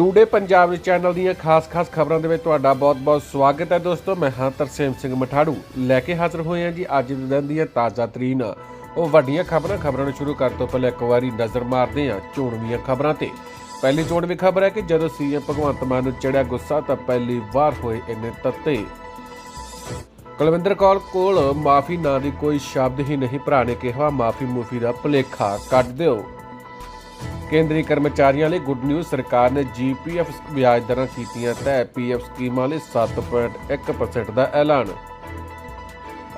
Today Punjab channel ਦੀਆਂ ਖਾਸ-ਖਾਸ ਖਬਰਾਂ ਦੇ ਵਿੱਚ ਤੁਹਾਡਾ ਬਹੁਤ-ਬਹੁਤ ਸਵਾਗਤ ਹੈ ਦੋਸਤੋ। ਮੈਂ ਹਾਂ ਤਰਸੇਮ ਸਿੰਘ ਮਠਾੜੂ। ਲੈ ਕੇ ਹਾਜ਼ਰ ਹੋਏ ਹਾਂ ਜੀ ਅੱਜ ਦੇ ਦਿਨ ਦੀਆਂ ਤਾਜ਼ਾ ਤਰੀਨ। ਉਹ ਵੱਡੀਆਂ ਖਬਰਾਂ ਖਬਰਾਂ ਨੂੰ ਸ਼ੁਰੂ ਕਰਨ ਤੋਂ ਪਹਿਲਾਂ ਇੱਕ ਵਾਰੀ ਨਜ਼ਰ ਮਾਰਦੇ ਹਾਂ ਚੋਣਵੀਆਂ ਖਬਰਾਂ ਤੇ। ਪਹਿਲੀ ਚੋਣਵੀ ਖਬਰ ਹੈ ਕਿ ਜਦੋਂ ਸੀਐਮ ਭਗਵੰਤ ਮਾਨ ਨੂੰ ਚੜਿਆ ਗੁੱਸਾ ਤਾਂ ਪਹਿਲੀ ਵਾਰ ਹੋਏ ਇੰਨੇ ਤੱਤੇ। ਕੁਲਵਿੰਦਰ ਕੌਰ ਕੋਲ ਮਾਫੀ ਨਾਂ ਦੀ ਕੋਈ ਸ਼ਬਦ ਹੀ ਨਹੀਂ, ਭਰਾ ਨੇ ਕਿਹਾ ਮਾਫੀ ਮੂਫੀ ਦਾ ਭੁਲੇਖਾ ਕੱਢ ਦਿਓ। ਕੇਂਦਰੀ ਕਰਮਚਾਰੀਆਂ ਲਈ ਗੁੱਡ ਨਿਊਜ਼ ਸਰਕਾਰ ਨੇ ਜੀਪੀਐਫ ਵਿਆਜ ਦਰਾਂ ਕੀਤੀਆਂ ਤੈਅ ਪੀਐਫ ਸਕੀਮਾਂ ਲਈ 7.1% ਦਾ ਐਲਾਨ।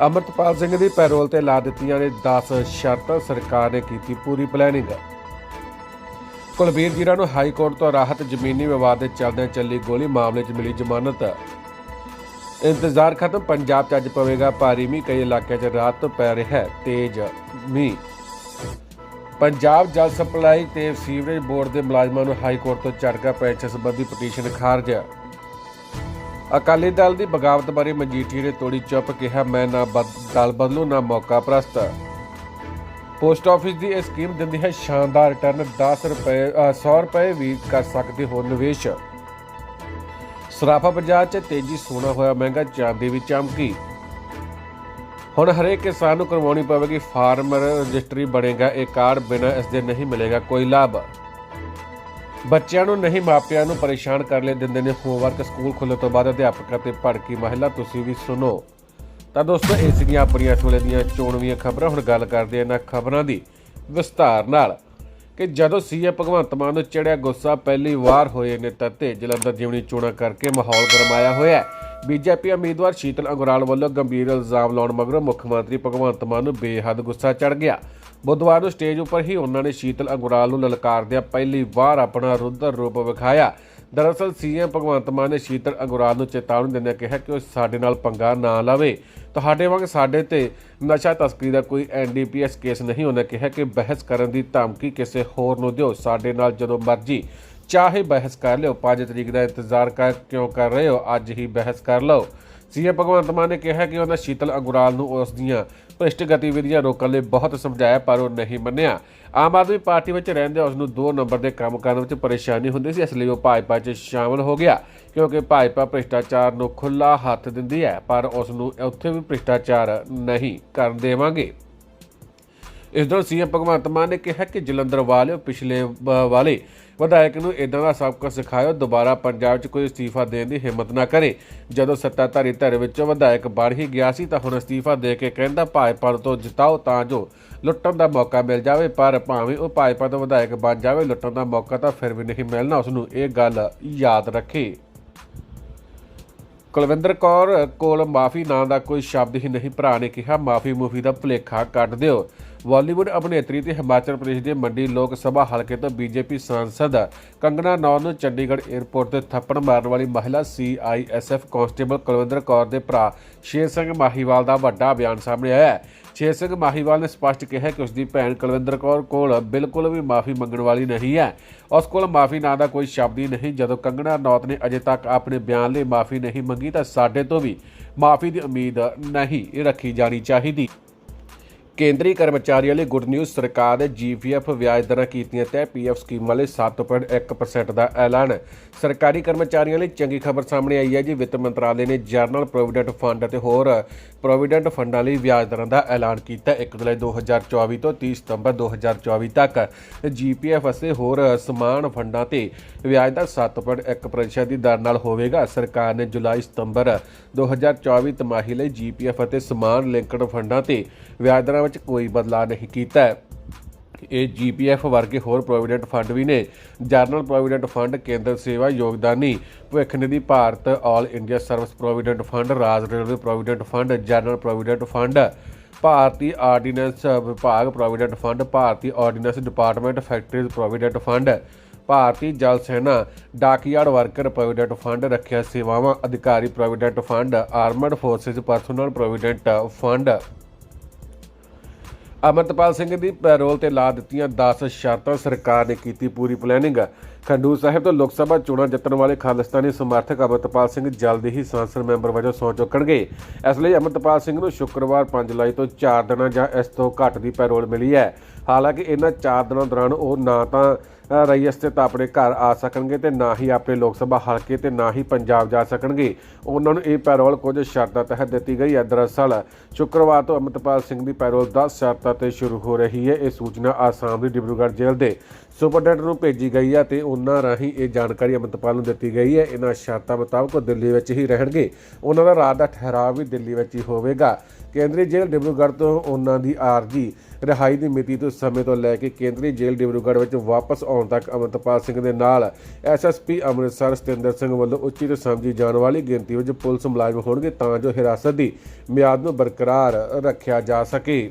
ਅਮਰਤਪਾਲ ਸਿੰਘ ਦੀ ਪੈਰੋਲ ਤੇ ਲਾ ਦਿੱਤੀਆਂ ਨੇ 10 ਸ਼ਰਤਾਂ, ਸਰਕਾਰ ਨੇ ਕੀਤੀ ਪੂਰੀ ਪਲੈਨਿੰਗ ਕੁਲਬੀਰ ਜੀਰਾ ਨੂੰ ਹਾਈ ਕੋਰਟ ਤੋਂ ਰਾਹਤ, ਜ਼ਮੀਨੀ ਵਿਵਾਦ ਦੇ ਚੱਲਦਿਆਂ ਚੱਲੀ ਗੋਲੀ, ਮਾਮਲੇ 'ਚ ਮਿਲੀ ਜ਼ਮਾਨਤ। ਇੰਤਜ਼ਾਰ ਖਤਮ, ਪੰਜਾਬ 'ਚ ਅੱਜ ਪਵੇਗਾ ਭਾਰੀ ਮੀਂਹ, ਕਈ ਇਲਾਕਿਆਂ 'ਚ ਰਾਤ ਤੋਂ ਪੈ ਰਿਹਾ ਹੈ ਤੇਜ਼ ਮੀਂਹ। ਪੰਜਾਬ ਜਲ ਸਪਲਾਈ ਤੇ ਸੀਵਰੇਜ ਬੋਰਡ ਦੇ ਮੁਲਾਜ਼ਮਾਂ ਨੂੰ ਹਾਈ ਕੋਰਟ ਤੋਂ ਝਟਕਾ ਪੈਂਚ ਸੰਬੰਧੀ ਪਟੀਸ਼ਨ ਖਾਰਜ ਅਕਾਲੀ ਦਲ ਦੀ ਬਗਾਵਤ ਬਾਰੇ ਮਜੀਠੀਆ ਨੇ ਤੋੜੀ ਚੁੱਪ ਕਿਹਾ ਮੈਂ ਨਾ ਬਦ- ਦਲ ਬਦਲੂ ਨਾ ਮੌਕਾ ਪ੍ਰਸਤ। ਪੋਸਟ ਆਫਿਸ ਦੀ ਇਹ ਸਕੀਮ ਦਿੰਦੀ ਹੈ ਸ਼ਾਨਦਾਰ ਰਿਟਰਨ 10 ਰੁਪਏ ਅ, 100 ਰੁਪਏ ਵੀ ਕਰ ਸਕਦੇ ਹੋ ਨਿਵੇਸ਼। ਸਰਾਫਾ ਬਾਜ਼ਾਰ 'ਚ ਤੇਜ਼ੀ ਸੋਨਾ ਹੋਇਆ ਮਹਿੰਗਾ ਚਾਂਦੀ ਵੀ ਚਮਕੀ। ਹੁਣ ਹਰੇਕ ਕਿਸਾਨ ਨੂੰ ਕਰਵਾਉਣੀ ਪਵੇਗੀ ਫਾਰਮਰ ਰਜਿਸਟਰੀ ਬਣੇਗਾ, ਇਹ ਕਾਰਡ ਬਿਨਾਂ ਇਸ ਦੇ ਨਹੀਂ ਮਿਲੇਗਾ ਕੋਈ ਲਾਭ। ਬੱਚਿਆਂ ਨੂੰ ਨਹੀਂ, ਮਾਪਿਆਂ ਨੂੰ ਪਰੇਸ਼ਾਨ ਕਰ ਲੈ ਦਿੰਦੇ ਨੇ ਹੋਮਵਰਕ ਸਕੂਲ ਖੁੱਲ੍ਹਣ ਤੋਂ ਬਾਅਦ ਅਧਿਆਪਕ ਅਤੇ ਭੜਕੀ ਮਹਿਲਾ, ਤੁਸੀਂ ਵੀ ਸੁਣੋ। ਤਾਂ ਦੋਸਤੋ, ਇਹ ਸੀਗੀਆਂ ਆਪਣੀਆਂ ਇਸ ਵੇਲੇ ਦੀਆਂ ਚੋਣਵੀਆਂ ਖਬਰਾਂ, ਹੁਣ ਗੱਲ ਕਰਦੇ ਹਾਂ ਇਹਨਾਂ ਖਬਰਾਂ ਦੀ ਵਿਸਤਾਰ ਨਾਲ। ਕਿ ਜਦੋਂ ਸੀਐਮ ਭਗਵੰਤ ਮਾਨ ਨੂੰ ਚੜਿਆ ਗੁੱਸਾ, ਪਹਿਲੀ ਵਾਰ ਹੋਏ ਨੇ ਤੱਤੇ, ਜਲੰਧਰ ਜਿਉਣੀ ਚੋਣਾਂ ਕਰਕੇ ਮਾਹੌਲ ਗਰਮਾਇਆ ਹੋਇਆ ਹੈ। ਬੀਜੇਪੀ ਉਮੀਦਵਾਰ ਸ਼ੀਤਲ ਅੰਗਰਾਲ ਵੱਲੋਂ ਗੰਭੀਰ ਇਲਜ਼ਾਮ ਲਾਉਣ ਮਗਰੋਂ ਮੁੱਖ ਮੰਤਰੀ ਭਗਵੰਤ ਮਾਨ ਨੂੰ ਬੇਹੱਦ ਗੁੱਸਾ ਚੜ ਗਿਆ। ਬੁੱਧਵਾਰ ਨੂੰ ਸਟੇਜ ਉੱਪਰ ਹੀ ਉਹਨਾਂ ਨੇ ਸ਼ੀਤਲ ਅੰਗਰਾਲ ਨੂੰ ਲਲਕਾਰਦਿਆਂ ਪਹਿਲੀ ਵਾਰ ਆਪਣਾ ਰੁੱਦਰ ਰੂਪ ਵਿਖਾਇਆ। ਦਰਅਸਲ ਸੀਐਮ ਭਗਵੰਤ ਮਾਨ ਨੇ ਸ਼ੀਤਲ ਅੰਗਰਾਲ ਨੂੰ ਚੇਤਾਵਨੀ ਦਿੰਦਿਆਂ ਕਿਹਾ ਕਿ ਉਹ ਸਾਡੇ ਨਾਲ ਪੰਗਾ ਨਾ ਲਵੇ। ਤੁਹਾਡੇ ਵਾਂਗ ਸਾਡੇ ਤੇ ਨਸ਼ਾ ਤਸਕਰੀ ਦਾ ਕੋਈ ਐਨਡੀਪੀਐਸ ਕੇਸ ਨਹੀਂ। ਉਹਨਾਂ ਕਿਹਾ ਕਿ ਬਹਿਸ ਕਰਨ ਦੀ ਧਮਕੀ ਕਿਸੇ ਹੋਰ ਨੂੰ ਦਿਓ। ਸਾਡੇ ਨਾਲ ਜਦੋਂ ਮਰਜ਼ੀ ਚਾਹੇ ਬਹਿਸ ਕਰ ਲਿਓ। 5 ਤਰੀਕ ਦਾ ਇੰਤਜ਼ਾਰ ਕਰ ਕਿਉਂ ਕਰ ਰਹੇ ਹੋ? ਅੱਜ ਹੀ ਬਹਿਸ ਕਰ ਲਓ। ਸੀਐਮ ਭਗਵੰਤ ਮਾਨ ਨੇ ਕਿਹਾ ਕਿ ਉਹਨਾਂ ਸ਼ੀਤਲ ਅੰਗੁਰਾਲ ਨੂੰ ਉਸ ਦੀਆਂ ਭ੍ਰਿਸ਼ਟ ਗਤੀਵਿਧੀਆਂ ਰੋਕਣ ਲਈ ਬਹੁਤ ਸਮਝਾਇਆ, ਪਰ ਉਹ ਨਹੀਂ ਮੰਨਿਆ। ਆਮ ਆਦਮੀ ਪਾਰਟੀ ਵਿੱਚ ਰਹਿੰਦੇ ਉਸ ਨੂੰ 2 ਨੰਬਰ ਦੇ ਕੰਮ ਕਰਨ ਵਿੱਚ ਪਰੇਸ਼ਾਨੀ ਹੁੰਦੀ ਸੀ, ਇਸ ਲਈ ਉਹ ਭਾਜਪਾ 'ਚ ਸ਼ਾਮਲ ਹੋ ਗਿਆ, ਕਿਉਂਕਿ ਭਾਜਪਾ ਭ੍ਰਿਸ਼ਟਾਚਾਰ ਨੂੰ ਖੁੱਲਾ ਹੱਥ ਦਿੰਦੀ ਹੈ, ਪਰ ਉਸ ਨੂੰ ਉੱਥੇ ਵੀ ਭ੍ਰਿਸ਼ਟਾਚਾਰ ਨਹੀਂ ਕਰਨ ਦੇਵਾਂਗੇ। ਇਸ ਦੌਰਾਨ ਸੀਐਮ ਭਗਵੰਤ ਮਾਨ ਨੇ ਕਿਹਾ ਕਿ ਜਲੰਧਰ ਵਾਲਿਓ ਪਿਛਲੇ ਵਾਲੇ ਵਿਧਾਇਕ ਨੂੰ ਇਦਾਂ ਦਾ ਸਬਕ ਸਿਖਾਇਓ, ਦੁਬਾਰਾ ਪੰਜਾਬ 'ਚ ਕੋਈ ਅਸਤੀਫਾ ਦੇਣ ਦੀ ਹਿੰਮਤ ਨਾ ਕਰੇ। ਜਦੋਂ ਸੱਤਾਧਾਰੀ ਧਿਰ ਵਿੱਚੋਂ ਵਿਧਾਇਕ ਬਣ ਹੀ ਗਿਆ ਸੀ ਤਾਂ ਹੁਣ ਅਸਤੀਫਾ ਦੇ ਕੇ ਕਹਿੰਦਾ, ਭਾਜਪਾ ਤੋਂ ਜਿਤਾਓ ਤਾਂ ਜੋ ਲੁੱਟਣ ਦਾ ਮੌਕਾ ਮਿਲ ਜਾਵੇ, ਪਰ ਭਾਵੇਂ ਉਹ ਭਾਜਪਾ ਤੋਂ ਵਿਧਾਇਕ ਬਣ ਜਾਵੇ, ਲੁੱਟਣ ਦਾ ਮੌਕਾ ਤਾਂ ਫਿਰ ਵੀ ਨਹੀਂ ਮਿਲਣਾ। ਉਸ ਨੂੰ ਇਹ ਗੱਲ ਯਾਦ ਰੱਖੇ। ਕੁਲਵਿੰਦਰ ਕੌਰ ਕੋਲ ਮਾਫੀ ਨਾਂ ਦਾ ਕੋਈ ਸ਼ਬਦ ਹੀ ਨਹੀਂ, ਭਰਾ ਨੇ ਕਿਹਾ ਮਾਫੀ ਮੂਫੀ ਦਾ ਭੁਲੇਖਾ ਕੱਢ ਦਿਓ। ਬਾਲੀਵੁੱਡ ਅਭਿਨੇਤਰੀ ਤੇ ਹਿਮਾਚਲ ਪ੍ਰਦੇਸ਼ ਦੇ ਮੰਡੀ ਲੋਕ ਸਭਾ ਹਲਕੇ ਤੋਂ ਬੀਜੇਪੀ ਸਾਂਸਦ ਕੰਗਣਾ ਨੌਰ ਨੂੰ ਚੰਡੀਗੜ੍ਹ 에ਅਰਪੋਰਟ ਤੇ ਥੱਪੜ ਮਾਰਨ ਵਾਲੀ ਮਹਿਲਾ ਸੀਆਈਐਸਐਫ ਕਾਂਸਟੇਬਲ ਕੁਲਵਿੰਦਰ ਕੌਰ ਦੇ ਭਰਾ ਸ਼ੇਰ ਸਿੰਘ ਮਾਹੀਵਾਲ ਦਾ ਵੱਡਾ ਬਿਆਨ ਸਾਹਮਣੇ ਆਇਆ ਹੈ। ਸ਼ੇਰ ਸਿੰਘ ਮਾਹੀਵਾਲ ਨੇ ਸਪਸ਼ਟ ਕਿਹਾ ਕਿ ਉਸ ਦੀ ਭੈਣ ਕੁਲਵਿੰਦਰ ਕੌਰ ਕੋਲ ਬਿਲਕੁਲ ਵੀ ਮਾਫੀ ਮੰਗਣ ਵਾਲੀ ਨਹੀਂ ਹੈ। ਉਸ ਕੋਲ ਮਾਫੀ ਨਾਂ ਦਾ ਕੋਈ ਸ਼ਬਦ ਹੀ ਨਹੀਂ। ਜਦੋਂ ਕੰਗਣਾ ਨੌਤ ਨੇ ਅਜੇ ਤੱਕ ਆਪਣੇ ਬਿਆਨ ਲਈ ਮਾਫੀ ਨਹੀਂ ਮੰਗੀ ਤਾਂ ਸਾਡੇ ਤੋਂ ਵੀ ਮਾਫੀ ਦੀ ਉਮੀਦ ਨਹੀਂ ਰੱਖੀ ਜਾਣੀ ਚਾਹੀਦੀ। ਕੇਂਦਰੀ ਕਰਮਚਾਰੀਆਂ ਲਈ ਗੁੱਡ ਨਿਊਜ਼ ਸਰਕਾਰ ਨੇ ਜੀਪੀਐਫ ਵਿਆਜ ਦਰਾਂ ਕੀਤੀਆਂ ਤੈਅ ਪੀਐਫ ਸਕੀਮ ਵਾਲੇ 7.1% ਦਾ ਐਲਾਨ। ਸਰਕਾਰੀ ਕਰਮਚਾਰੀਆਂ ਲਈ ਚੰਗੀ ਖਬਰ ਸਾਹਮਣੇ ਆਈ ਹੈ ਜੀ। ਵਿੱਤ ਮੰਤਰਾਲੇ ਨੇ ਜਨਰਲ ਪ੍ਰੋਵੀਡੈਂਟ ਫੰਡ ਅਤੇ ਹੋਰ ਪ੍ਰੋਵੀਡੈਂਟ ਫੰਡਾਂ ਲਈ ਵਿਆਜ ਦਰਾਂ ਦਾ ਐਲਾਨ ਕੀਤਾ। 1 ਜੁਲਾਈ 2024 ਤੋਂ 30 ਸਤੰਬਰ 2024 ਤੱਕ ਜੀਪੀਐਫ ਅਤੇ ਹੋਰ ਸਮਾਨ ਫੰਡਾਂ ਤੇ ਵਿਆਜ ਦਰ 7.1% ਦੀ ਦਰ ਨਾਲ ਹੋਵੇਗਾ। ਸਰਕਾਰ ਨੇ ਜੁਲਾਈ ਸਤੰਬਰ 2024 ਤਿਮਾਹੀ ਲਈ ਜੀਪੀਐਫ ਅਤੇ ਸਮਾਨ ਲਿੰਕਡ ਫੰਡਾਂ ਤੇ ਵਿਆਜ ਦਰਾਂ ਵਿੱਚ ਕੋਈ ਬਦਲਾਅ ਨਹੀਂ ਕੀਤਾ। ਹੈ ਇਹ ਜੀਪੀਐਫ ਵਰਗੇ ਹੋਰ ਪ੍ਰੋਵੀਡੈਂਟ ਫੰਡ ਵੀ ਨੇ। ਜਨਰਲ ਪ੍ਰੋਵੀਡੈਂਟ ਫੰਡ ਕੇਂਦਰ ਸੇਵਾ ਯੋਗਦਾਨੀ, ਭਵਿੱਖ ਨਿਧੀ Bharat all India service provident fund ਰਾਜ railway provident fund general provident fund ਭਾਰਤੀ ਆਰਡੀਨੈਂਸ ਵਿਭਾਗ ਪ੍ਰੋਵੀਡੈਂਟ ਫੰਡ ਭਾਰਤੀ ordnance department factories provident fund ਭਾਰਤੀ ਜਲ ਸੈਨਾ ਡਾਕਯਾਰਡ ਵਰਕਰ ਪ੍ਰੋਵੀਡੈਂਟ ਫੰਡ ਰੱਖਿਆ ਸੇਵਾਵਾਂ, ਅਧਿਕਾਰੀ provident fund armed forces personnel provident fund Amritpal Singh ਦੀ parole ਤੇ ਲਾ ਦਿੱਤੀਆਂ 10 ਸ਼ਰਤਾਂ ਸਰਕਾਰ ਨੇ ਕੀਤੀ ਪੂਰੀ ਪਲੈਨਿੰਗ ਖੰਡੂਰ ਸਾਹਿਬ ਤੋਂ ਲੋਕ ਸਭਾ ਚੋਣਾਂ ਜਿੱਤਣ ਵਾਲੇ ਖਾਲਿਸਤਾਨੀ ਸਮਰਥਕ ਅਮਰਤਪਾਲ ਸਿੰਘ ਜਲਦੀ ਹੀ ਸੰਸਦ ਮੈਂਬਰ ਵਜੋਂ ਸਹੁੰ ਚੁੱਕਣਗੇ। ਇਸ ਲਈ ਅਮਰਤਪਾਲ ਸਿੰਘ ਨੂੰ ਸ਼ੁੱਕਰਵਾਰ 5 ਜੁਲਾਈ ਤੋਂ 4 ਦਿਨਾਂ ਜਾਂ ਇਸ ਤੋਂ ਘੱਟ ਦੀ ਪੈਰੋਲ ਮਿਲੀ ਹੈ। ਹਾਲਾਂਕਿ ਇਹਨਾਂ 4 ਦਿਨਾਂ ਦੌਰਾਨ ਉਹ ਨਾ ਤਾਂ ਅ, ਰਈਸ ਤੇ ਆਪਣੇ ਘਰ ਆ ਸਕਣਗੇ ਤੇ ਨਾ ਹੀ ਆਪਣੇ ਲੋਕ ਸਭਾ ਹਲਕੇ ਤੇ ਨਾ ਹੀ ਪੰਜਾਬ ਜਾ ਸਕਣਗੇ। ਉਹਨਾਂ ਨੂੰ ਇਹ ਪੈਰੋਲ ਕੁਝ ਸ਼ਰਤਾਂ ਤਹਿਤ ਦਿੱਤੀ ਗਈ ਹੈ। ਦਰਅਸਲ ਸ਼ੁੱਕਰਵਾਰ ਤੋਂ ਅਮਿਤਪਾਲ ਸਿੰਘ ਦੀ ਪੈਰੋਲ 10 ਸ਼ਰਤਾਂ ਤੇ ਸ਼ੁਰੂ ਹੋ ਰਹੀ ਹੈ। ਇਹ ਸੂਚਨਾ ਆਸਾਮ ਦੀ ਡਿਬਰੂਗੜ੍ਹ ਜੇਲ੍ਹ ਦੇ ਸੁਪਰਡੈਂਟ ਨੂੰ ਭੇਜੀ ਗਈ ਹੈ ਤੇ ਉਹਨਾਂ ਰਾਹੀਂ ਇਹ ਜਾਣਕਾਰੀ ਅਮਿਤਪਾਲ ਨੂੰ ਦਿੱਤੀ ਗਈ ਹੈ। ਇਹਨਾਂ ਸ਼ਰਤਾਂ ਮੁਤਾਬਕ ਉਹ ਦਿੱਲੀ ਵਿੱਚ ਹੀ ਰਹਿਣਗੇ। ਉਹਨਾਂ ਦਾ ਰਾਤ ਦਾ ਠਹਿਰਾਅ ਵੀ ਦਿੱਲੀ ਵਿੱਚ ਹੀ ਹੋਵੇਗਾ। ਕੇਂਦਰੀ ਜੇਲ੍ਹ ਡਿਬਰੂਗੜ੍ਹ ਤੋਂ ਉਹਨਾਂ ਦੀ ਆਰਜੀ ਰਿਹਾਈ ਦੀ ਮਿਤੀ ਤੋਂ ਸਮੇਂ ਤੋਂ ਲੈ ਕੇ ਕੇਂਦਰੀ ਜੇਲ੍ਹ ਡਿਬਰੂਗੜ੍ਹ ਵਿੱਚ ਵਾਪਸ ਆਉਣ ਤੱਕ ਅਮਰਤਪਾਲ ਸਿੰਘ ਦੇ ਨਾਲ ਐਸਐਸਪੀ ਅੰਮ੍ਰਿਤਸਰ ਸਤਿੰਦਰ ਸਿੰਘ ਵੱਲੋਂ ਉਚਿਤ ਸਮਝੀ ਜਾਣ ਵਾਲੀ ਗਿਣਤੀ ਵਿੱਚ ਪੁਲਿਸ ਮੁਲਾਜ਼ਮ ਹੋਣਗੇ ਤਾਂ ਜੋ ਹਿਰਾਸਤ ਦੀ ਮਿਆਦ ਨੂੰ ਬਰਕਰਾਰ ਰੱਖਿਆ ਜਾ ਸਕੇ।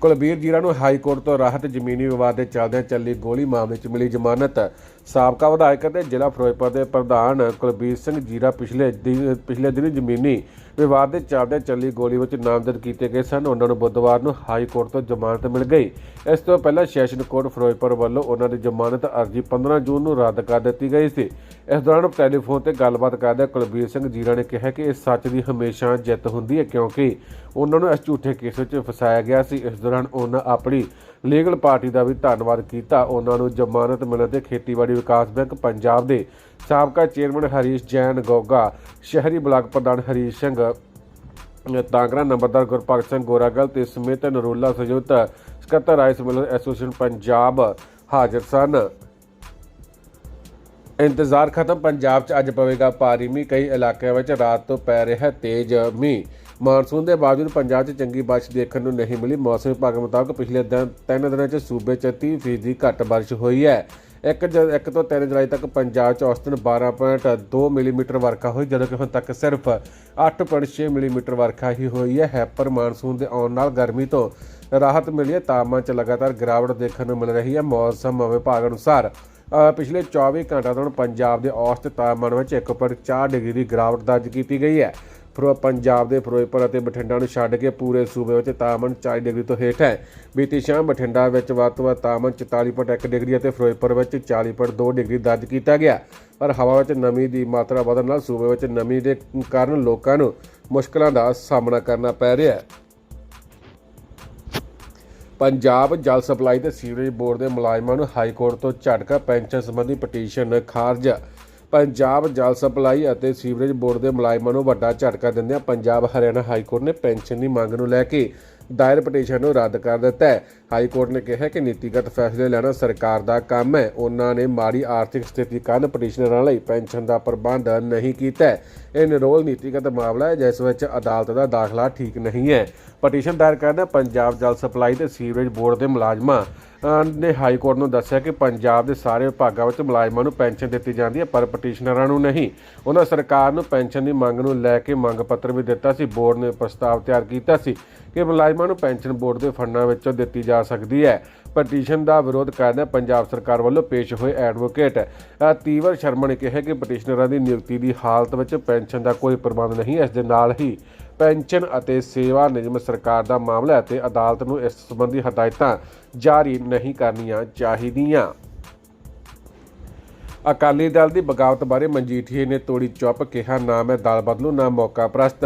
ਕੁਲਬੀਰ ਜੀਰਾ ਨੂੰ ਹਾਈ ਕੋਰਟ ਤੋਂ ਰਾਹਤ ਜ਼ਮੀਨੀ ਵਿਵਾਦ ਦੇ ਚੱਲਦਿਆਂ ਚੱਲੀ ਗੋਲੀ ਮਾਮਲੇ 'ਚ ਮਿਲੀ ਜ਼ਮਾਨਤ। ਸਾਬਕਾ ਵਿਧਾਇਕ ਅਤੇ ਜ਼ਿਲ੍ਹਾ ਫਿਰੋਜ਼ਪੁਰ ਦੇ ਪ੍ਰਧਾਨ ਕੁਲਬੀਰ ਸਿੰਘ ਜੀਰਾ ਪਿਛਲੇ ਦਿਨ ਪਿਛਲੇ ਦਿਨ ਜ਼ਮੀਨੀ ਵਿਵਾਦ ਦੇ ਚੱਲਦੇ ਚੱਲੀ ਗੋਲੀ ਵਿੱਚ ਨਾਮਜ਼ਦ ਕੀਤੇ ਗਏ ਸਨ। ਉਹਨਾਂ ਨੂੰ ਬੁੱਧਵਾਰ ਨੂੰ ਹਾਈ ਕੋਰਟ ਤੋਂ ਜ਼ਮਾਨਤ ਮਿਲ ਗਈ। ਇਸ ਤੋਂ ਪਹਿਲਾਂ ਸੈਸ਼ਨ ਕੋਰਟ ਫਿਰੋਜ਼ਪੁਰ ਵੱਲੋਂ ਉਹਨਾਂ ਦੀ ਜ਼ਮਾਨਤ ਅਰਜ਼ੀ 15 ਜੂਨ ਨੂੰ ਰੱਦ ਕਰ ਦਿੱਤੀ ਗਈ ਸੀ। ਇਸ ਦੌਰਾਨ ਟੈਲੀਫੋਨ ਤੇ ਗੱਲਬਾਤ ਕਰਦਿਆਂ ਕੁਲਬੀਰ ਸਿੰਘ ਜੀਰਾ ਨੇ ਕਿਹਾ ਕਿ ਇਸ ਸੱਚ ਦੀ ਹਮੇਸ਼ਾ ਜਿੱਤ ਹੁੰਦੀ ਹੈ ਕਿਉਂਕਿ ਉਹਨਾਂ ਨੂੰ ਇਸ ਝੂਠੇ ਕੇਸ ਵਿੱਚ ਫਸਾਇਆ ਗਿਆ ਸੀ। ਇਸ ਦੌਰਾਨ ਉਹਨਾਂ ਆਪਣੀ ਲੀਗਲ ਪਾਰਟੀ ਦਾ ਵੀ ਧੰਨਵਾਦ ਕੀਤਾ। ਉਹਨਾਂ ਨੂੰ ਜ਼ਮਾਨਤ ਮਿਲਣ ਤੇ ਖੇਤੀਬਾੜੀ ਵਿਕਾਸ ਬੈਂਕ ਪੰਜਾਬ ਦੇ ਸਾਬਕਾ ਚੇਅਰਮੈਨ ਹਰੀਸ਼ ਜੈਨ ਗੋਗਾ, ਸ਼ਹਿਰੀ ਬਲਾਕ ਪ੍ਰਧਾਨ ਹਰੀਸ਼ ਸਿੰਘ, ਤਾਂਗਰਾ ਨੰਬਰਦਾਰ ਗੁਰਪਾਲ ਸਿੰਘ ਗੋਰਾਗਲ ਤੇ ਸਮੇਤ ਨਰੂਲਾ ਸੰਯੁਕਤ ਸਕੱਤਰ ਰਾਈਸ ਮਿਲਰ ਐਸੋਸੀਏਸ਼ਨ ਪੰਜਾਬ ਹਾਜ਼ਰ ਸਨ। ਇੰਤਜ਼ਾਰ ਖਤਮ, ਪੰਜਾਬ 'ਚ ਅੱਜ ਪਵੇਗਾ ਭਾਰੀ ਮੀਂਹ। ਕਈ ਇਲਾਕਿਆਂ ਵਿੱਚ ਰਾਤ ਤੋਂ ਪੈ ਰਿਹਾ ਤੇਜ਼ ਮੀਂਹ। ਮਾਨਸੂਨ ਦੇ ਬਾਵਜੂਦ ਪੰਜਾਬ 'ਚ ਚੰਗੀ ਬਾਰਿਸ਼ ਦੇਖਣ ਨੂੰ ਨਹੀਂ ਮਿਲੀ। ਮੌਸਮ ਵਿਭਾਗ ਮੁਤਾਬਕ ਪਿਛਲੇ ਦਿਨ ਤਿੰਨ ਦਿਨਾਂ 'ਚ ਸੂਬੇ 'ਚ 30% ਘੱਟ ਬਾਰਿਸ਼ ਹੋਈ ਹੈ। ਇੱਕ ਜ- ਇੱਕ ਤੋਂ 3 ਜੁਲਾਈ ਤੱਕ ਪੰਜਾਬ 'ਚ ਔਸਤਨ 12.2 ਮਿਲੀਮੀਟਰ ਵਰਖਾ ਹੋਈ, ਜਦੋਂ ਕਿ ਹੁਣ ਤੱਕ ਸਿਰਫ 8.6 ਮਿਲੀਮੀਟਰ ਵਰਖਾ ਹੀ ਹੋਈ ਹੈ। ਹੈਪਰ ਮਾਨਸੂਨ ਦੇ ਆਉਣ ਨਾਲ ਗਰਮੀ ਤੋਂ ਰਾਹਤ ਮਿਲੀ ਹੈ। ਤਾਪਮਾਨ 'ਚ ਲਗਾਤਾਰ ਗਿਰਾਵਟ ਦੇਖਣ ਨੂੰ ਮਿਲ ਰਹੀ ਹੈ। ਮੌਸਮ ਵਿਭਾਗ ਅਨੁਸਾਰ ਪਿਛਲੇ 24 ਘੰਟਿਆਂ ਦੌਰਾਨ ਪੰਜਾਬ ਦੇ ਔਸਤ ਤਾਪਮਾਨ ਵਿੱਚ 1.4 ਡਿਗਰੀ ਦੀ ਗਿਰਾਵਟ ਦਰਜ ਕੀਤੀ ਗਈ ਹੈ। ਫਿਰੋ ਪੰਜਾਬ ਦੇ ਫਿਰੋਜ਼ਪੁਰ ਅਤੇ ਬਠਿੰਡਾ ਨੂੰ ਛੱਡ ਕੇ ਪੂਰੇ ਸੂਬੇ ਵਿੱਚ ਤਾਪਮਾਨ 40 ਡਿਗਰੀ ਤੋਂ ਹੇਠ ਹੈ। ਬੀਤੀ ਸ਼ਾਮ ਬਠਿੰਡਾ ਵਿੱਚ ਵੱਧ ਤੋਂ ਵੱਧ ਤਾਪਮਾਨ 44.1 ਡਿਗਰੀ ਅਤੇ ਫਿਰੋਜ਼ਪੁਰ ਵਿੱਚ 40.2 ਡਿਗਰੀ ਦਰਜ ਕੀਤਾ ਗਿਆ। ਪਰ ਹਵਾ ਵਿੱਚ ਨਮੀ ਦੀ ਮਾਤਰਾ ਵਧਣ ਨਾਲ ਸੂਬੇ ਵਿੱਚ ਨਮੀ ਦੇ ਕਾਰਨ ਲੋਕਾਂ ਨੂੰ ਮੁਸ਼ਕਲਾਂ ਦਾ ਸਾਹਮਣਾ ਕਰਨਾ ਪੈ ਰਿਹਾ ਹੈ। ਪੰਜਾਬ ਜਲ ਸਪਲਾਈ ਤੇ ਸੀਵਰੇਜ ਬੋਰਡ ਦੇ ਮੁਲਾਜ਼ਮਾਂ ਨੂੰ ਹਾਈ ਕੋਰਟ ਤੋਂ ਝਟਕਾ, ਪੈਨਸ਼ਨ ਸੰਬੰਧੀ ਪਟੀਸ਼ਨ ਖਾਰਜ। ਪੰਜਾਬ ਜਲ ਸਪਲਾਈ ਅਤੇ ਸੀਵਰੇਜ ਬੋਰਡ ਦੇ ਮੁਲਾਜ਼ਮਾਂ ਨੂੰ ਵੱਡਾ ਝਟਕਾ ਦਿੰਦਿਆਂ ਪੰਜਾਬ ਹਰਿਆਣਾ ਹਾਈ ਕੋਰਟ ਨੇ ਪੈਨਸ਼ਨ ਦੀ ਮੰਗ ਨੂੰ ਲੈ ਕੇ ਦਾਇਰ ਪਟੀਸ਼ਨ ਨੂੰ ਰੱਦ ਕਰ ਦਿੱਤਾ ਹੈ। ਹਾਈ ਕੋਰਟ ਨੇ ਕਿਹਾ ਕਿ ਨੀਤੀਗਤ ਫੈਸਲੇ ਲੈਣਾ ਸਰਕਾਰ ਦਾ ਕੰਮ ਹੈ। ਉਹਨਾਂ ਨੇ ਮਾੜੀ ਆਰਥਿਕ ਸਥਿਤੀ ਕਾਰਨ ਪਟੀਸ਼ਨਰਾਂ ਲਈ ਪੈਨਸ਼ਨ ਦਾ ਪ੍ਰਬੰਧ ਨਹੀਂ ਕੀਤਾ ਹੈ। ਇਹ ਨਿਰੋਲ ਨੀਤੀਗਤ ਮਾਮਲਾ ਹੈ, ਜਿਸ ਵਿੱਚ ਅਦਾਲਤ ਦਾ ਦਾਖਲਾ ਠੀਕ ਨਹੀਂ ਹੈ। ਪਟੀਸ਼ਨ ਦਾਇਰ ਕਰਨਾ ਪੰਜਾਬ ਜਲ ਸਪਲਾਈ ਤੇ ਸੀਵਰੇਜ ਬੋਰਡ ਦੇ ਮੁਲਾਜ਼ਮਾਂ ਨੇ ਹਾਈ ਕੋਰਟ ਨੂੰ ਦੱਸਿਆ ਕਿ ਪੰਜਾਬ ਦੇ ਸਾਰੇ ਵਿਭਾਗਾਂ ਵਿੱਚ ਮੁਲਾਜ਼ਮਾਂ ਨੂੰ ਪੈਨਸ਼ਨ ਦਿੱਤੀ ਜਾਂਦੀ ਹੈ, ਪਰ ਪਟੀਸ਼ਨਰਾਂ ਨੂੰ ਨਹੀਂ। ਉਹਨਾਂ ਸਰਕਾਰ ਨੂੰ ਪੈਨਸ਼ਨ ਦੀ ਮੰਗ ਨੂੰ ਲੈ ਕੇ ਮੰਗ ਪੱਤਰ ਵੀ ਦਿੱਤਾ ਸੀ। ਬੋਰਡ ਨੇ ਪ੍ਰਸਤਾਵ ਤਿਆਰ ਕੀਤਾ ਸੀ ਕਿ ਮੁਲਾਜ਼ਮਾਂ ਨੂੰ ਪੈਨਸ਼ਨ ਬੋਰਡ ਦੇ ਫੰਡਾਂ ਵਿੱਚੋਂ ਦਿੱਤੀ ਜਾ ਸਕਦੀ ਹੈ। ਪਟੀਸ਼ਨ ਦਾ ਵਿਰੋਧ ਕਰਦਿਆਂ ਪੰਜਾਬ ਸਰਕਾਰ ਵੱਲੋਂ ਪੇਸ਼ ਹੋਏ ਐਡਵੋਕੇਟ ਤੀਵਰ ਸ਼ਰਮਾ ਨੇ ਕਿਹਾ ਕਿ ਪਟੀਸ਼ਨਰਾਂ ਦੀ ਨਿਯੁਕਤੀ ਦੀ ਹਾਲਤ ਵਿੱਚ ਪੈਨਸ਼ਨ ਦਾ ਕੋਈ ਪ੍ਰਬੰਧ ਨਹੀਂ, ਇਸ ਦੇ ਨਾਲ ਹੀ ਪੈਨਸ਼ਨ ਅਤੇ ਸੇਵਾ ਨਿਯਮ ਸਰਕਾਰ ਦਾ ਮਾਮਲਾ ਹੈ ਤੇ ਅਦਾਲਤ ਨੂੰ ਇਸ ਸੰਬੰਧੀ ਹਦਾਇਤਾਂ ਜਾਰੀ ਨਹੀਂ ਕਰਨੀਆਂ ਚਾਹੀਦੀਆਂ। ਅਕਾਲੀ ਦਲ ਦੀ ਬਗਾਵਤ ਬਾਰੇ ਮਨਜੀਠੀਏ ਨੇ ਤੋੜੀ ਚੁੱਪ ਕਿਹਾ, ਨਾ ਮੈਂ ਦਲ ਬਦਲੂ, ਨਾ ਮੌਕਾ ਪ੍ਰਸਤ।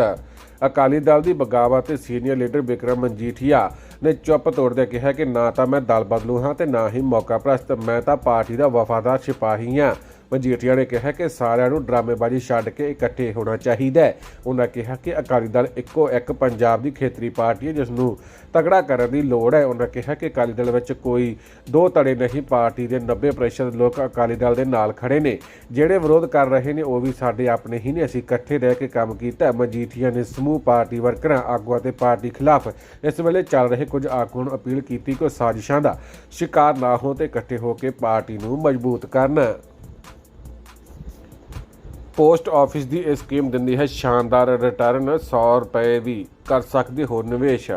ਅਕਾਲੀ ਦਲ ਦੀ ਬਗਾਵਤ ਸੀਨੀਅਰ ਲੀਡਰ ਵਿਕਰਮ ਮਨਜੀਠੀਆ ਨੇ ਚੁੱਪ ਤੋੜਦਿਆਂ ਕਿਹਾ ਕਿ ਨਾ ਤਾਂ ਮੈਂ ਦਲ ਬਦਲੂ ਹਾਂ ਤੇ ਨਾ ਹੀ ਮੌਕਾ ਪ੍ਰਸਤ। ਮੈਂ ਤਾਂ ਪਾਰਟੀ ਦਾ ਵਫਾਦਾਰ ਸਿਪਾਹੀ ਹਾਂ। ਮਜੀਠੀਆ ਨੇ ਕਿਹਾ ਕਿ ਸਾਰਿਆਂ ਨੂੰ ਡਰਾਮੇਬਾਜ਼ੀ ਛੱਡ ਕੇ ਇਕੱਠੇ ਹੋਣਾ ਚਾਹੀਦਾ ਹੈ। ਉਹਨਾਂ ਕਿਹਾ ਕਿ ਅਕਾਲੀ ਦਲ ਇੱਕੋ ਇੱਕ ਪੰਜਾਬ ਦੀ ਖੇਤਰੀ ਪਾਰਟੀ ਹੈ, ਜਿਸ ਨੂੰ ਤਗੜਾ ਕਰਨ ਦੀ ਲੋੜ ਹੈ। ਉਹਨਾਂ ਕਿਹਾ ਕਿ ਅਕਾਲੀ ਦਲ ਵਿੱਚ ਕੋਈ ਦੋ ਧੜੇ ਨਹੀਂ, ਪਾਰਟੀ ਦੇ 90% ਲੋਕ ਅਕਾਲੀ ਦਲ ਦੇ ਨਾਲ ਖੜੇ ਨੇ। ਜਿਹੜੇ ਵਿਰੋਧ ਕਰ ਰਹੇ ਨੇ, ਉਹ ਵੀ ਸਾਡੇ ਆਪਣੇ ਹੀ ਨੇ। ਅਸੀਂ ਇਕੱਠੇ ਰਹਿ ਕੇ ਕੰਮ ਕੀਤਾ ਮਜੀਠੀਆ ਨੇ ਸਮੂਹ ਪਾਰਟੀ ਵਰਕਰਾਂ, ਆਗੂਆਂ ਤੇ ਪਾਰਟੀ ਖਿਲਾਫ ਇਸ ਵੇਲੇ ਚੱਲ ਰਹੇ ਕੁਝ ਆਗੂਆਂ ਨੂੰ ਅਪੀਲ ਕੀਤੀ ਕਿ ਉਹ ਸਾਜ਼ਿਸ਼ਾਂ ਦਾ ਸ਼ਿਕਾਰ ਨਾ ਹੋਣ ਤੇ ਇਕੱਠੇ ਹੋ ਕੇ ਪਾਰਟੀ ਨੂੰ ਮਜ਼ਬੂਤ ਕਰਨ। ਪੋਸਟ ਆਫਿਸ ਦੀ ਇਹ ਸਕੀਮ ਦਿੰਦੀ ਹੈ, ਸ਼ਾਨਦਾਰ ਰਿਟਰਨ 100 ਰੁਪਏ ਵੀ ਕਰ ਸਕਦੇ ਹੋ ਨਿਵੇਸ਼।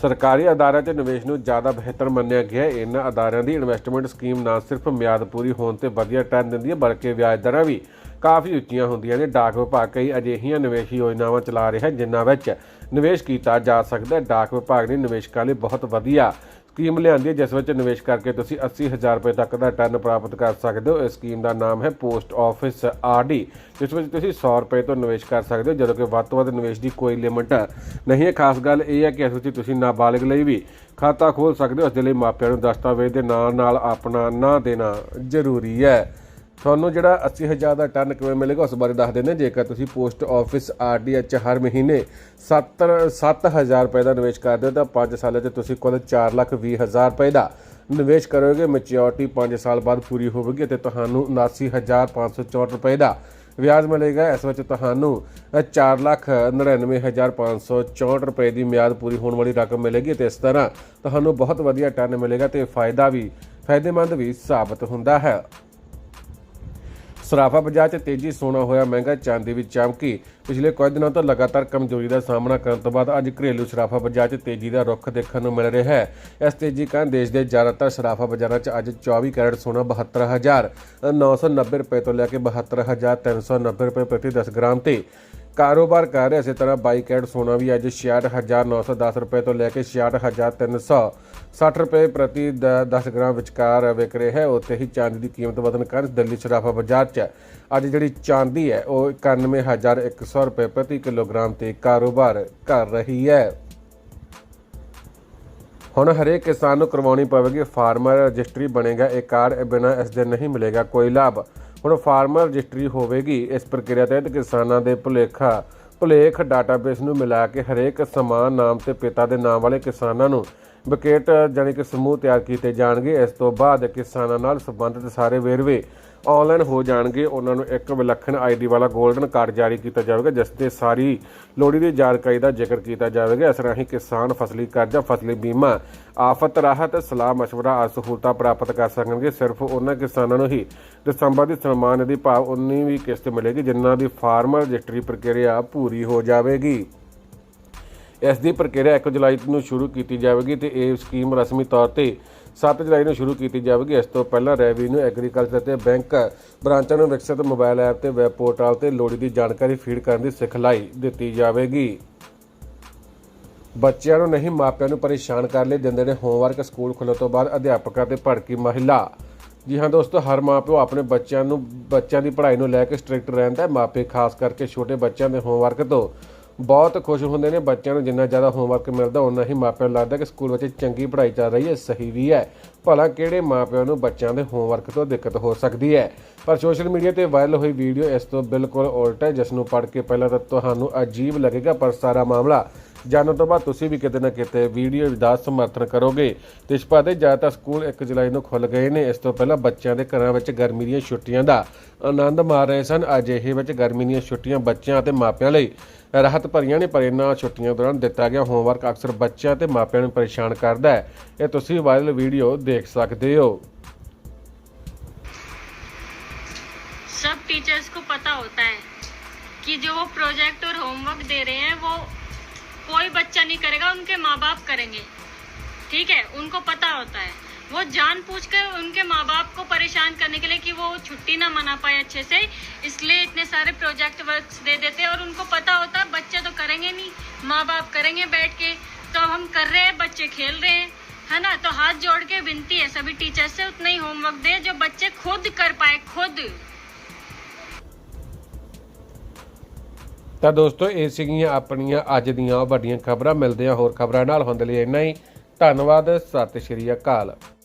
ਸਰਕਾਰੀ ਅਦਾਰਿਆਂ 'ਚ ਨਿਵੇਸ਼ ਨੂੰ ਜ਼ਿਆਦਾ ਬਿਹਤਰ ਮੰਨਿਆ ਗਿਆ ਹੈ। ਇਹਨਾਂ ਅਦਾਰਿਆਂ ਦੀ ਇਨਵੈਸਟਮੈਂਟ ਸਕੀਮ ਨਾ ਸਿਰਫ ਮਿਆਦ ਪੂਰੀ ਹੋਣ ਤੇ ਵਧੀਆ ਰਿਟਰਨ ਦਿੰਦੀ ਹੈ, ਬਲਕਿ ਵਿਆਜ ਦਰਾਂ ਵੀ ਕਾਫੀ ਉੱਚੀਆਂ ਹੁੰਦੀਆਂ ਨੇ। ਡਾਕ ਵਿਭਾਗ ਕਈ ਅਜਿਹੀਆਂ ਨਿਵੇਸ਼ ਯੋਜਨਾਵਾਂ ਚਲਾ ਰਿਹਾ ਜਿਨ੍ਹਾਂ ਵਿੱਚ ਨਿਵੇਸ਼ ਕੀਤਾ ਜਾ ਸਕਦਾ ਹੈ। ਡਾਕ ਵਿਭਾਗ ਨੇ ਨਿਵੇਸ਼ਕਾਂ ਲਈ ਬਹੁਤ ਵਧੀਆ ਸਕੀਮ ਲਿਆਂਦੀ ਹੈ, ਜਿਸ ਵਿੱਚ ਨਿਵੇਸ਼ ਕਰਕੇ ਤੁਸੀਂ 80000 ਰੁਪਏ ਤੱਕ ਦਾ ਰਿਟਰਨ ਪ੍ਰਾਪਤ ਕਰ ਸਕਦੇ ਹੋ। ਇਸ ਸਕੀਮ ਦਾ ਨਾਮ ਹੈ ਪੋਸਟ ਆਫਿਸ ਆਰਡੀ ਜਿਸ ਵਿੱਚ ਤੁਸੀਂ 100 ਰੁਪਏ ਤੋਂ ਨਿਵੇਸ਼ ਕਰ ਸਕਦੇ ਹੋ, ਜਦੋਂ ਕਿ ਵੱਧ ਤੋਂ ਵੱਧ ਨਿਵੇਸ਼ ਦੀ ਕੋਈ ਲਿਮਟ ਨਹੀਂ ਹੈ। ਖਾਸ ਗੱਲ ਇਹ ਹੈ ਕਿ ਇਸ ਵਿੱਚ ਤੁਸੀਂ ਨਾਬਾਲਗ ਲਈ ਵੀ ਖਾਤਾ ਖੋਲ ਸਕਦੇ ਹੋ, ਇਸ ਦੇ ਲਈ ਮਾਪਿਆਂ ਨੂੰ ਦਸਤਾਵੇਜ਼ ਦੇ ਨਾਲ ਨਾਲ ਆਪਣਾ ਨਾਂ ਦੇਣਾ ਜ਼ਰੂਰੀ ਹੈ। ਤੁਹਾਨੂੰ ਜਿਹੜਾ 80000 ਦਾ ਟਰਨ ਕਿਵੇਂ ਮਿਲੇਗਾ, ਉਸ ਬਾਰੇ ਦੱਸ ਦਿੰਦੇ ਜੇਕਰ ਤੁਸੀਂ ਪੋਸਟ ਆਫਿਸ ਆਰਡੀਐਚ ਹਰ ਮਹੀਨੇ 70 7000 ਰੁਪਏ ਦਾ ਨਿਵੇਸ਼ ਕਰਦੇ ਹੋ, ਤਾਂ 5 ਸਾਲਾਂ 'ਚ ਤੁਸੀਂ ਕੁੱਲ 420000 ਰੁਪਏ ਦਾ ਨਿਵੇਸ਼ ਕਰੋਗੇ। ਮੈਚਿਓਰਿਟੀ 5 ਸਾਲ ਬਾਅਦ ਪੂਰੀ ਹੋਵੇਗੀ ਅਤੇ ਤੁਹਾਨੂੰ 79564 ਰੁਪਏ ਦਾ ਵਿਆਜ ਮਿਲੇਗਾ। ਇਸ ਵਿੱਚ ਤੁਹਾਨੂੰ 499564 ਰੁਪਏ ਦੀ ਮਿਆਦ ਪੂਰੀ ਹੋਣ ਵਾਲੀ ਰਕਮ ਮਿਲੇਗੀ ਤੇ ਇਸ ਤਰ੍ਹਾਂ ਤੁਹਾਨੂੰ ਬਹੁਤ ਵਧੀਆ ਟਰਨ ਮਿਲੇਗਾ ਤੇ ਫਾਇਦਾ ਵੀ, ਫਾਇਦੇਮੰਦ ਵੀ ਸਾਬਤ ਹੁੰਦਾ ਹੈ। ਸਰਾਫਾ ਬਾਜ਼ਾਰ 'ਚ ਤੇਜ਼ੀ ਸੋਨਾ ਹੋਇਆ ਮਹਿੰਗਾ ਚਾਂਦੀ ਵੀ ਚਮਕੀ। ਪਿਛਲੇ ਕੁਝ ਦਿਨਾਂ ਤੋਂ ਲਗਾਤਾਰ ਕਮਜ਼ੋਰੀ ਦਾ ਸਾਹਮਣਾ ਕਰਨ ਤੋਂ ਬਾਅਦ ਅੱਜ ਘਰੇਲੂ ਸਰਾਫਾ ਬਾਜ਼ਾਰ 'ਚ ਤੇਜ਼ੀ ਦਾ ਰੁੱਖ ਦੇਖਣ ਨੂੰ ਮਿਲ ਰਿਹਾ ਹੈ। ਇਸ ਤੇਜ਼ੀ ਕਾਰਨ ਦੇਸ਼ ਦੇ ਜ਼ਿਆਦਾਤਰ ਸਰਾਫਾ ਬਾਜ਼ਾਰਾਂ 'ਚ ਅੱਜ 24 ਕੈਰਟ ਸੋਨਾ 72990 ਰੁਪਏ ਤੋਂ ਲੈ ਕੇ 72390 ਰੁਪਏ ਪ੍ਰਤੀ 10 ਗ੍ਰਾਮ ਤੇ ਕਾਰੋਬਾਰ ਕਰ ਰਿਹਾ। ਇਸੇ ਤਰ੍ਹਾਂ 22 ਕੈਰਟ ਸੋਨਾ ਵੀ ਅੱਜ 66910 ਰੁਪਏ ਤੋਂ ਲੈ ਕੇ 66360 ਰੁਪਏ ਪ੍ਰਤੀ ਦ- 10 ਗ੍ਰਾਮ ਵਿਚਕਾਰ ਵਿਕ ਰਿਹਾ ਹੈ। ਉੱਥੇ ਹੀ ਚਾਂਦੀ ਦੀ ਕੀਮਤ ਵਧਣ ਕਾਰਨ ਦਿੱਲੀ ਸਰਾਫਾ ਬਾਜ਼ਾਰ 'ਚ ਅੱਜ ਜਿਹੜੀ ਚਾਂਦੀ ਹੈ, ਉਹ 91100 ਰੁਪਏ ਪ੍ਰਤੀ ਕਿਲੋਗ੍ਰਾਮ ਤੇ ਕਾਰੋਬਾਰ ਕਰ ਰਹੀ ਹੈ। ਹੁਣ ਹਰੇਕ ਕਿਸਾਨ ਨੂੰ ਕਰਵਾਉਣੀ ਪਵੇਗੀ ਫਾਰਮਰ ਰਜਿਸਟਰੀ ਬਣੇਗਾ। ਇਹ ਕਾਰਡ ਬਿਨਾਂ ਇਸ ਦੇ ਨਹੀਂ ਮਿਲੇਗਾ ਕੋਈ ਲਾਭ। ਹੁਣ ਫਾਰਮਰ ਰਜਿਸਟਰੀ ਹੋਵੇਗੀ। ਇਸ ਪ੍ਰਕਿਰਿਆ ਤਹਿਤ ਕਿਸਾਨਾਂ ਦੇ ਭੁਲੇਖਾ, ਭੁਲੇਖ ਡਾਟਾਬੇਸ ਨੂੰ ਮਿਲਾ ਕੇ ਹਰੇਕ ਸਮਾਨ ਨਾਮ ਤੇ ਪਿਤਾ ਦੇ ਨਾਮ ਵਾਲੇ ਕਿਸਾਨਾਂ ਨੂੰ ਵਿਕੇਟ ਜਾਨੀ ਕਿ ਸਮੂਹ ਤਿਆਰ ਕੀਤੇ ਜਾਣਗੇ। ਇਸ ਤੋਂ ਬਾਅਦ ਕਿਸਾਨਾਂ ਨਾਲ ਸੰਬੰਧਿਤ ਸਾਰੇ ਵੇਰਵੇ ਆਨਲਾਈਨ ਹੋ ਜਾਣਗੇ। ਉਹਨਾਂ ਨੂੰ ਇੱਕ ਵਿਲੱਖਣ ਆਈਡੀ ਵਾਲਾ 골ਡਨ ਕਾਰਡ ਜਾਰੀ ਕੀਤਾ ਜਾਵੇਗਾ, ਜਿਸ ਤੇ ਸਾਰੀ ਲੋੜੀ ਦੀ ਜਾਣਕਾਰੀ ਦਾ ਜ਼ਿਕਰ ਕੀਤਾ ਜਾਵੇਗਾ। ਇਸ ਰਾਹੀਂ ਕਿਸਾਨ ਫਸਲੀ ਕਰਜ਼ਾ, ਫਸਲੀ ਬੀਮਾ, ਆਫਤ, ਰਾਹਤ, ਸਲਾਹ مشورہ ਆ ਸਹੂਲਤਾਂ ਪ੍ਰਾਪਤ ਕਰ ਸਕਣਗੇ। ਸਿਰਫ ਉਹਨਾਂ ਕਿਸਾਨਾਂ ਨੂੰ ਹੀ ਦਸੰਬਰ ਦੀ ਸਨਮਾਨ ਦੀ ਭਾਵ 19ਵੀਂ ਕਿਸ਼ਤ ਮਿਲੇਗੀ, ਜਿਨ੍ਹਾਂ ਦੀ ਫਾਰਮਰ ਰਜਿਸਟਰੀ ਪ੍ਰਕਿਰਿਆ ਪੂਰੀ ਹੋ ਜਾਵੇਗੀ। ਇਸ ਦੀ ਪ੍ਰਕਿਰਿਆ 1 ਜੁਲਾਈ ਨੂੰ ਸ਼ੁਰੂ ਕੀਤੀ ਜਾਵੇਗੀ ਤੇ ਇਹ ਸਕੀਮ ਰਸਮੀ ਤੌਰ ਤੇ 7 ਜੁਲਾਈ ਨੂੰ ਸ਼ੁਰੂ ਕੀਤੀ ਜਾਵੇਗੀ। ਇਸ ਤੋਂ ਪਹਿਲਾਂ ਰੈਵਨਿਊ ਐਗਰੀਕਲਚਰ ਤੇ ਬੈਂਕ ਬ੍ਰਾਂਚਾਂ ਨੂੰ ਵਿਕਸਿਤ ਮੋਬਾਈਲ ਐਪ ਤੇ ਵੈਬ ਪੋਰਟਲ ਤੇ ਲੋੜੀ ਦੀ ਜਾਣਕਾਰੀ ਫੀਡ ਕਰਨ ਦੀ ਸਿਖਲਾਈ ਦਿੱਤੀ ਜਾਵੇਗੀ। ਬੱਚਿਆਂ ਨੂੰ ਨਹੀਂ, ਮਾਪਿਆਂ ਨੂੰ ਪਰੇਸ਼ਾਨ ਕਰ ਲਈ ਦਿੰਦੇ ਨੇ ਹੋਮਵਰਕ ਸਕੂਲ ਖੁੱਲ੍ਹਣ ਤੋਂ ਬਾਅਦ ਅਧਿਆਪਕਾਂ ਤੇ ਭੜਕੀ ਮਹਿਲਾ। ਜੀ ਹਾਂ ਦੋਸਤੋ, ਹਰ ਮਾਪਿਓ ਆਪਣੇ ਬੱਚਿਆਂ ਨੂੰ, ਬੱਚਿਆਂ ਦੀ ਪੜ੍ਹਾਈ ਨੂੰ ਲੈ ਕੇ ਸਟ੍ਰਿਕਟ ਰਹਿੰਦਾ ਹੈ। ਮਾਪੇ ਖਾਸ ਕਰਕੇ ਛੋਟੇ ਬੱਚਿਆਂ ਦੇ ਹੋਮਵਰਕ ਤੋਂ ਬਹੁਤ ਖੁਸ਼ ਹੁੰਦੇ ਨੇ ਬੱਚਿਆਂ ਨੂੰ, ਜਿੰਨਾ ਜ਼ਿਆਦਾ ਹੋਮਵਰਕ ਮਿਲਦਾ ਉਨਾ ਹੀ ਮਾਪਿਆਂ ਨੂੰ ਲੱਗਦਾ ਕਿ ਸਕੂਲ ਵਿੱਚ ਚੰਗੀ ਪੜ੍ਹਾਈ ਚੱਲ ਰਹੀ ਹੈ, ਸਹੀ ਵੀ ਹੈ। ਭਲਾ ਕਿਹੜੇ ਮਾਪਿਆਂ ਨੂੰ ਬੱਚਿਆਂ ਦੇ ਹੋਮਵਰਕ ਤੋਂ ਦਿੱਕਤ ਹੋ ਸਕਦੀ ਹੈ? ਪਰ ਸੋਸ਼ਲ ਮੀਡੀਆ ਤੇ ਵਾਇਰਲ ਹੋਈ ਵੀਡੀਓ ਇਸ ਤੋਂ ਬਿਲਕੁਲ ਉਲਟ ਹੈ ਜਿਸ ਨੂੰ ਪੜ੍ਹ ਕੇ ਪਹਿਲਾਂ ਤਾਂ ਤੁਹਾਨੂੰ ਅਜੀਬ ਲੱਗੇਗਾ, ਪਰ ਸਾਰਾ ਮਾਮਲਾ ਜਾਣਨ ਤੋਂ ਬਾਅਦ ਤੁਸੀਂ ਵੀ ਕਿਤੇ ਨਾ ਕਿਤੇ ਵੀਡੀਓ ਦਾ ਸਮਰਥਨ ਕਰੋਗੇ ਦੇਸ਼ਪਾ ਦੇ ਜ਼ਿਆਦਾਤਰ ਸਕੂਲ 1 ਜੁਲਾਈ ਨੂੰ ਖੁੱਲ ਗਏ ਨੇ ਇਸ ਤੋਂ ਪਹਿਲਾਂ ਬੱਚਿਆਂ ਦੇ ਘਰਾਂ ਵਿੱਚ ਗਰਮੀ ਦੀਆਂ ਛੁੱਟੀਆਂ ਦਾ ਆਨੰਦ ਮਾਰ ਰਹੇ ਸਨ ਅਜਿਹੇ ਵਿੱਚ ਗਰਮੀ ਦੀਆਂ ਛੁੱਟੀਆਂ ਬੱਚਿਆਂ ਅਤੇ ਮਾਪਿਆਂ ਲਈ ਰਾਹਤ ਭਰੀਆਂ ਨੇ ਪਰ ਇਹਨਾਂ ਛੁੱਟੀਆਂ ਦੌਰਾਨ ਦਿੱਤਾ ਗਿਆ ਹੋਮਵਰਕ ਅਕਸਰ ਬੱਚਿਆਂ ਤੇ ਮਾਪਿਆਂ ਨੂੰ ਪਰੇਸ਼ਾਨ ਕਰਦਾ ਹੈ ਇਹ ਤੁਸੀਂ ਵਾਇਰਲ ਵੀਡੀਓ ਦੇਖ ਸਕਦੇ ਹੋ सब टीचर्स को पता होता है कि जो वो प्रोजेक्ट और होमवर्क दे रहे हैं वो कोई बच्चा नहीं करेगा, उनके माँ बाप करेंगे। ठीक है? उनको पता होता है। वो जान पूछ कर उनके माँ बाप को परेशान करने के लिए कि वो छुट्टी ना मना पाए अच्छे से, इसलिए इतने सारे प्रोजेक्ट वर्क दे देते हैं और उनको पता होता है बच्चे तो करेंगे नहीं। माँ बाप करेंगे बैठ के। तो हम कर रहे हैं, बच्चे खेल रहे हैं, है ना? तो हाथ जोड़ के विनती है सभी टीचर से, उतना ही होमवर्क दे जो बच्चे खुद कर पाए, खुद। ਤਾਂ ਦੋਸਤੋ, ਇਹ ਸੀਗੀਆਂ ਆਪਣੀਆਂ ਅੱਜ ਦੀਆਂ ਵੱਡੀਆਂ ਖਬਰਾਂ। ਮਿਲਦੇ ਹਾਂ ਹੋਰ ਖਬਰਾਂ ਨਾਲ। ਹੁੰਦੇ ਲਈ ਇੰਨਾ ਹੀ। ਧੰਨਵਾਦ। ਸਤਿ ਸ਼੍ਰੀ ਅਕਾਲ।